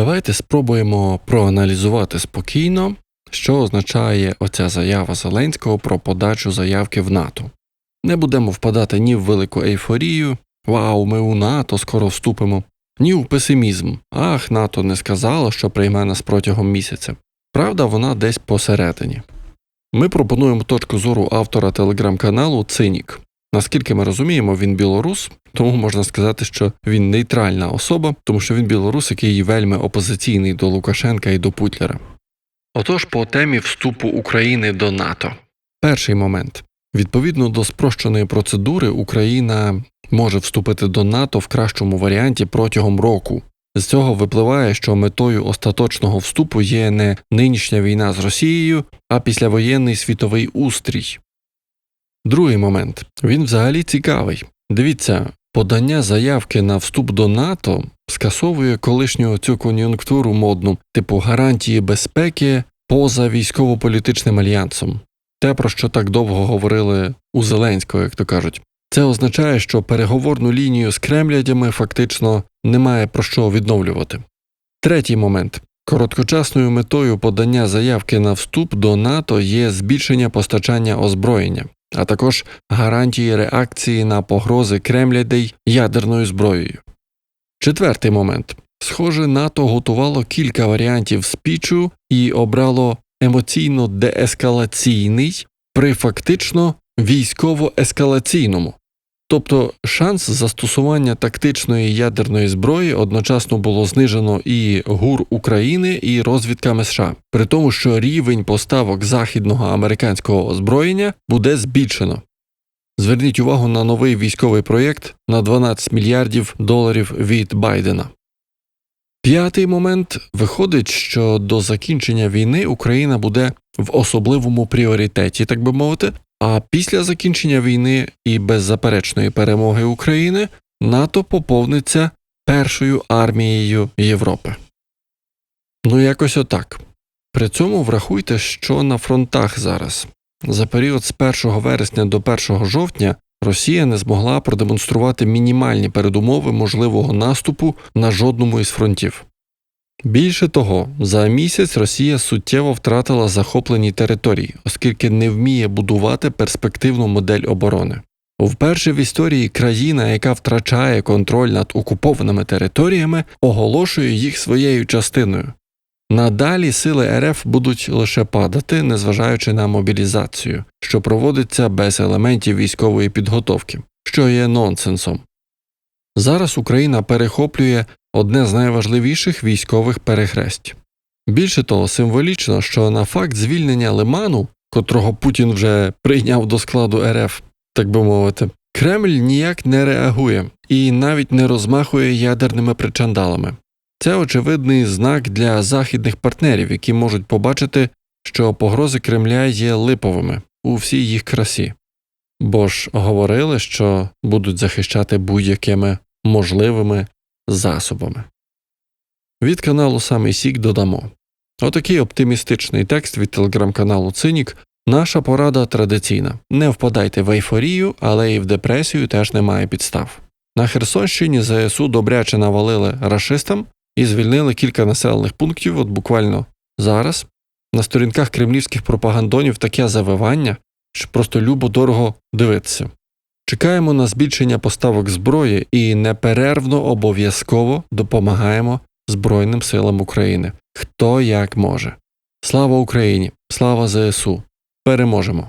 Давайте спробуємо проаналізувати спокійно, що означає оця заява Зеленського про подачу заявки в НАТО. Не будемо впадати ні в велику ейфорію, вау, ми у НАТО скоро вступимо, ні в песимізм. Ах, НАТО не сказала, що прийме нас протягом місяця. Правда, вона десь посередині. Ми пропонуємо точку зору автора телеграм-каналу Цинік. Наскільки ми розуміємо, він білорус, тому можна сказати, що він нейтральна особа, тому що він білорус, який вельми опозиційний до Лукашенка і до Путлера. Отож, по темі вступу України до НАТО. Перший момент. Відповідно до спрощеної процедури, Україна може вступити до НАТО в кращому варіанті протягом року. З цього випливає, що метою остаточного вступу є не нинішня війна з Росією, а післявоєнний світовий устрій. Другий момент він взагалі цікавий. Дивіться, подання заявки на вступ до НАТО скасовує колишню цю кон'юнктуру модну, типу гарантії безпеки поза військово-політичним альянсом. Те, про що так довго говорили у Зеленського, як то кажуть. Це означає, що переговорну лінію з кремлядями фактично немає про що відновлювати. Третій момент. Короткочасною метою подання заявки на вступ до НАТО є збільшення постачання озброєння, а також гарантії реакції на погрози Кремлядей ядерною зброєю. Четвертий момент. Схоже, НАТО готувало кілька варіантів спічу і обрало емоційно деескалаційний при фактично військово-ескалаційному. Тобто шанс застосування тактичної ядерної зброї одночасно було знижено і ГУР України, і розвідками США, при тому, що рівень поставок західного американського озброєння буде збільшено. Зверніть увагу на новий військовий проєкт на 12 мільярдів доларів від Байдена. П'ятий момент виходить, що до закінчення війни Україна буде в особливому пріоритеті, так би мовити, а після закінчення війни і беззаперечної перемоги України НАТО поповниться першою армією Європи. Ну, якось отак. При цьому врахуйте, що на фронтах зараз. За період з 1 вересня до 1 жовтня Росія не змогла продемонструвати мінімальні передумови можливого наступу на жодному із фронтів. Більше того, за місяць Росія суттєво втратила захоплені території, оскільки не вміє будувати перспективну модель оборони. Вперше в історії країна, яка втрачає контроль над окупованими територіями, оголошує їх своєю частиною. Надалі сили РФ будуть лише падати, незважаючи на мобілізацію, що проводиться без елементів військової підготовки, що є нонсенсом. Зараз Україна перехоплює одне з найважливіших військових перехресть. Більше того, символічно, що на факт звільнення Лиману, котрого Путін вже прийняв до складу РФ, так би мовити, Кремль ніяк не реагує і навіть не розмахує ядерними причандалами. Це очевидний знак для західних партнерів, які можуть побачити, що погрози Кремля є липовими у всій їх красі, бо ж говорили, що будуть захищати будь-якими можливими засобами. Від каналу Самий Сік додамо отакий оптимістичний текст від телеграм-каналу Цинік. Наша порада традиційна: не впадайте в ейфорію, але і в депресію теж немає підстав. На Херсонщині ЗСУ добряче навалили рашистам і звільнили кілька населених пунктів, от буквально зараз. На сторінках кремлівських пропагандонів таке завивання, що просто любо дорого дивитися. Чекаємо на збільшення поставок зброї і неперервно обов'язково допомагаємо Збройним силам України, хто як може. Слава Україні! Слава ЗСУ! Переможемо!